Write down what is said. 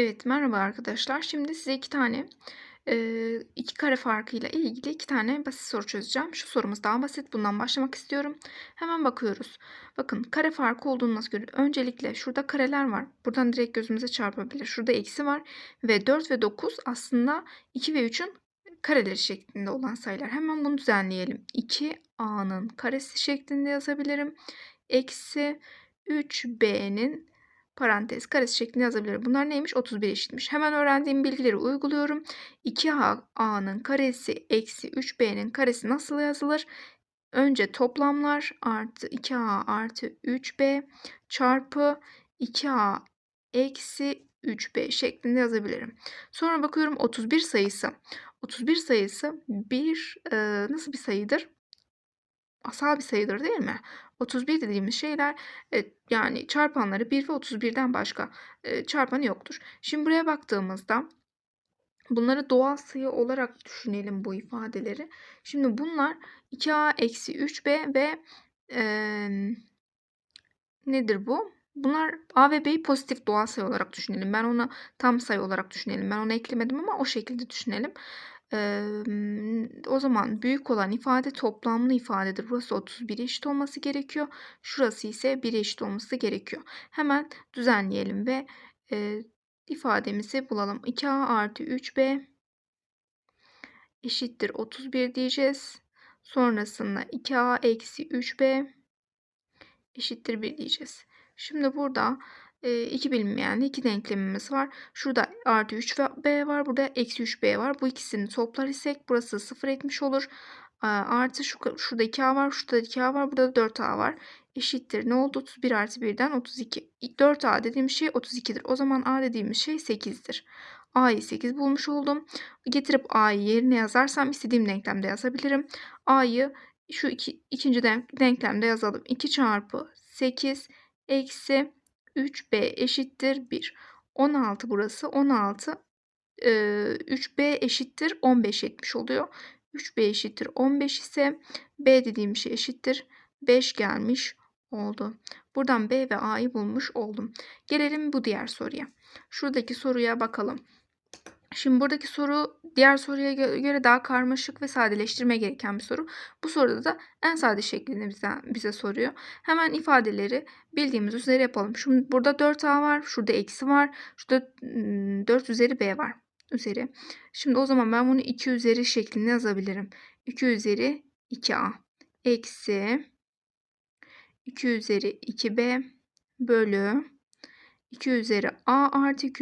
Evet, merhaba arkadaşlar. Şimdi size 2 tane, eee, 2 kare farkıyla ilgili 2 tane basit soru çözeceğim. Şu sorumuz daha basit. Bundan başlamak istiyorum. Hemen bakıyoruz. Bakın kare farkı olduğunu nasıl görüyoruz? Öncelikle şurada kareler var. Buradan direkt gözümüze çarpabilir. Şurada eksi var ve 4 ve 9 aslında 2 ve 3'ün kareleri şeklinde olan sayılar. Hemen bunu düzenleyelim. 2a'nın karesi şeklinde yazabilirim. Eksi 3b'nin parantez karesi şeklinde yazabilirim. Bunlar neymiş? 31 eşitmiş. Hemen öğrendiğim bilgileri uyguluyorum. 2a'nın karesi eksi 3b'nin karesi nasıl yazılır? Önce toplamlar artı 2a artı 3b çarpı 2a eksi 3b şeklinde yazabilirim. Sonra bakıyorum 31 sayısı. 31 sayısı bir e, nasıl bir sayıdır? Asal bir sayıdır değil mi? 31 dediğimiz şeyler e, yani çarpanları 1 ve 31'den başka e, çarpanı yoktur. Şimdi buraya baktığımızda bunları doğal sayı olarak düşünelim bu ifadeleri. Şimdi bunlar 2a eksi 3b ve e, nedir bu? Bunlar a ve b'yi pozitif doğal sayı olarak düşünelim. Ben onu tam sayı olarak düşünelim. Ben onu eklemedim ama o şekilde düşünelim. Emm, o zaman büyük olan ifade toplamlı ifadedir. Burası 31'e eşit olması gerekiyor. Şurası ise 1'e eşit olması gerekiyor. Hemen düzenleyelim ve eee, ifademizi bulalım. 2a artı 3b eşittir 31 diyeceğiz. Sonrasında 2a eksi 3b eşittir 1 diyeceğiz. Şimdi burada e, iki bilinmeyenli iki denklemimiz var. Şurada artı 3b var. Burada eksi 3b var. Bu ikisini toplar isek burası 0 etmiş olur. Artı şu, şurada 2a var. Şurada 2a var. Burada da 4a var. Eşittir. Ne oldu? 31 artı 1'den 32. 4a dediğim şey 32'dir. O zaman a dediğimiz şey 8'dir. A'yı 8 bulmuş oldum. Getirip A'yı yerine yazarsam istediğim denklemde yazabilirim. A'yı şu iki, ikinci denklemde yazalım. 2 çarpı 8 eksi 3b eşittir 1. 16 burası. 16 e, 3b eşittir 15 etmiş oluyor. 3b eşittir 15 ise b dediğim şey eşittir 5 gelmiş oldu. Buradan b ve a'yı bulmuş oldum. Gelelim bu diğer soruya. Şuradaki soruya bakalım. Şimdi buradaki soru diğer soruya göre daha karmaşık ve sadeleştirme gereken bir soru. Bu soruda da en sade şeklinde bize, bize soruyor. Hemen ifadeleri bildiğimiz üzere yapalım. Şimdi burada 4a var, şurada eksi var, şurada 4 üzeri b var. Üzeri. Şimdi o zaman ben bunu 2 üzeri şeklinde yazabilirim. 2 üzeri 2a eksi 2 üzeri 2b bölü 2 üzeri a artı 2